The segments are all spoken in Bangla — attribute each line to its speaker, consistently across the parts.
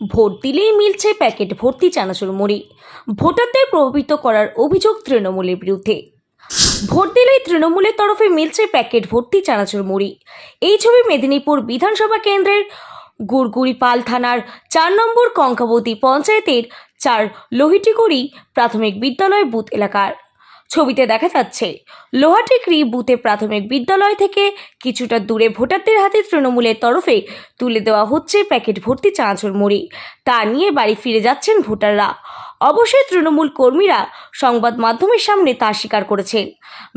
Speaker 1: ভোট দিলেই মিলছে প্যাকেট ভর্তি চানাচুর মুড়ি। ভোটারদের প্রভাবিত করার অভিযোগ তৃণমূলের বিরুদ্ধে। ভোট দিলেই তৃণমূলের তরফে মিলছে প্যাকেট ভর্তি চানাচুর মুড়ি। এই ছবি মেদিনীপুর বিধানসভা কেন্দ্রের গুড়গুড়িপাল থানার চার নম্বর কঙ্কাবতী পঞ্চায়েতের চার লোহিটিগুড়ি প্রাথমিক বিদ্যালয় বুথ এলাকার। ছবিতে দেখা যাচ্ছে লোহাটিকরি বুথে প্রাথমিক বিদ্যালয় থেকে কিছুটা দূরে ভোটারদের হাতে তৃণমূলের তরফে তুলে দেওয়া হচ্ছে প্যাকেট ভর্তি চানাচুর মুড়ি। তা নিয়ে বাড়ি ফিরে যাচ্ছেন ভোটাররা। অবশ্যই তৃণমূল কর্মীরা সংবাদ মাধ্যমের সামনে তা স্বীকার করেছেন।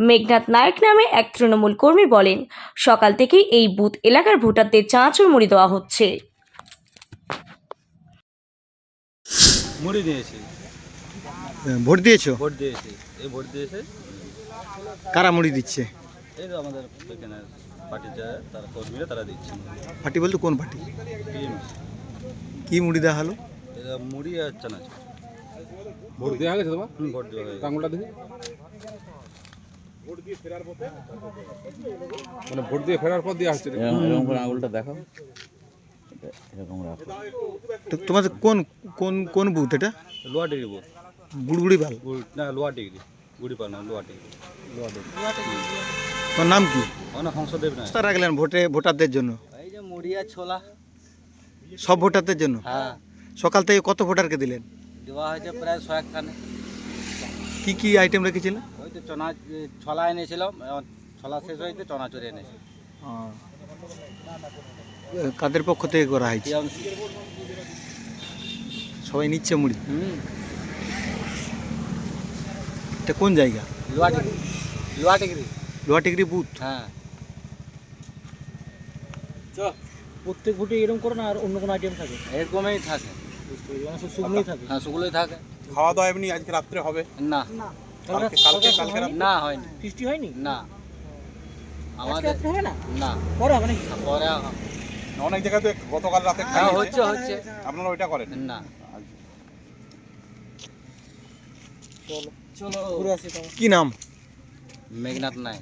Speaker 1: মেঘনাথ নায়ক নামে এক তৃণমূল কর্মী বলেন, সকাল থেকেই এই বুথ এলাকার ভোটারদের চানাচুর মুড়ি দেওয়া হচ্ছে।
Speaker 2: মুড়ি
Speaker 3: ভোট দিয়েছ?
Speaker 2: ভোট দিয়েছি। এই ভোট দিয়েছে।
Speaker 3: কারা মুড়ি দিচ্ছে?
Speaker 2: এই তো আমাদের এখানে পার্টির যারা তারা কর্মীরা তারা দিচ্ছে।
Speaker 3: পার্টি বলতে কোন পার্টি? কি মুড়ি দেওয়া হলো?
Speaker 2: এটা মুড়ি আর চানাচুর।
Speaker 4: ভোট দেওয়া গেছে তোমার?
Speaker 2: হুম, ভোট দেওয়া হয়ে গেছে।
Speaker 4: আঙুলটা দেখি। মানে ভোট দিয়ে ফেরার পর দেওয়া হচ্ছে?
Speaker 5: এরকম করে আঙুলটা দেখাও। এরকম রাখো
Speaker 3: তো তোমাদের কোন কোন কোন বুথ এটা?
Speaker 2: লোয়া ডিগ্রি বোধ
Speaker 3: গুড়গুড়ি পাল।
Speaker 2: না লোয়া ডিগ্রি। গুড়ি পাল না লোয়া ডিগ্রি। লোয়া ডিগ্রি।
Speaker 3: তোমার নাম কি?
Speaker 2: অনেক হংসদেব না
Speaker 3: রাখলেন ভোটে ভোটারদের জন্য?
Speaker 2: এই যে মুড়ি আর ছোলা।
Speaker 3: সব ভোটারদের জন্য?
Speaker 2: হ্যাঁ।
Speaker 3: সকাল থেকে কত ভোটারকে দিলেন?
Speaker 2: দেওয়া হয়েছে প্রায় ছয়েক খানে।
Speaker 3: কি কি আইটেম রেখেছিলেন?
Speaker 2: ওই তো চনা ছলা এনেছিলাম ছলা শেষ হয়েছে চনাচুরি এনেছি।
Speaker 3: কাদের পক্ষ থেকে করা হয়েছে? সবাই নিচ্ছে মুড়ি?
Speaker 2: হুম।
Speaker 3: এটা কোন জায়গা? লোহাটিগড়ি বুথ?
Speaker 2: হ্যাঁ।
Speaker 6: প্রত্যেক ভোটে এরকম করো না আর অন্য কোনো আইটেম থাকে?
Speaker 2: এরকমই থাকে।
Speaker 6: মানে সব শুকনোই থাকে।
Speaker 2: হ্যাঁ সেগুলোই থাকে।
Speaker 4: খাওয়া দাওয়া এমনি আজকে রাত্রে হবে?
Speaker 2: না।
Speaker 6: কালকে
Speaker 4: কালকে কালকে
Speaker 2: না হয়নি।
Speaker 6: বৃষ্টি হয়নি?
Speaker 2: না। আমাদের
Speaker 6: রাত্রে হবে না?
Speaker 2: না।
Speaker 6: পরে হবে নাকি?
Speaker 2: পরে
Speaker 4: অনেক জায়গায় তো গতকাল রাতে
Speaker 2: হ্যাঁ হচ্ছে হচ্ছে।
Speaker 4: আপনারা ওইটা করেন।
Speaker 2: না।
Speaker 6: চলো। ঘুরে আসি তোমার।
Speaker 3: কি নাম?
Speaker 2: মেঘনাথ নাই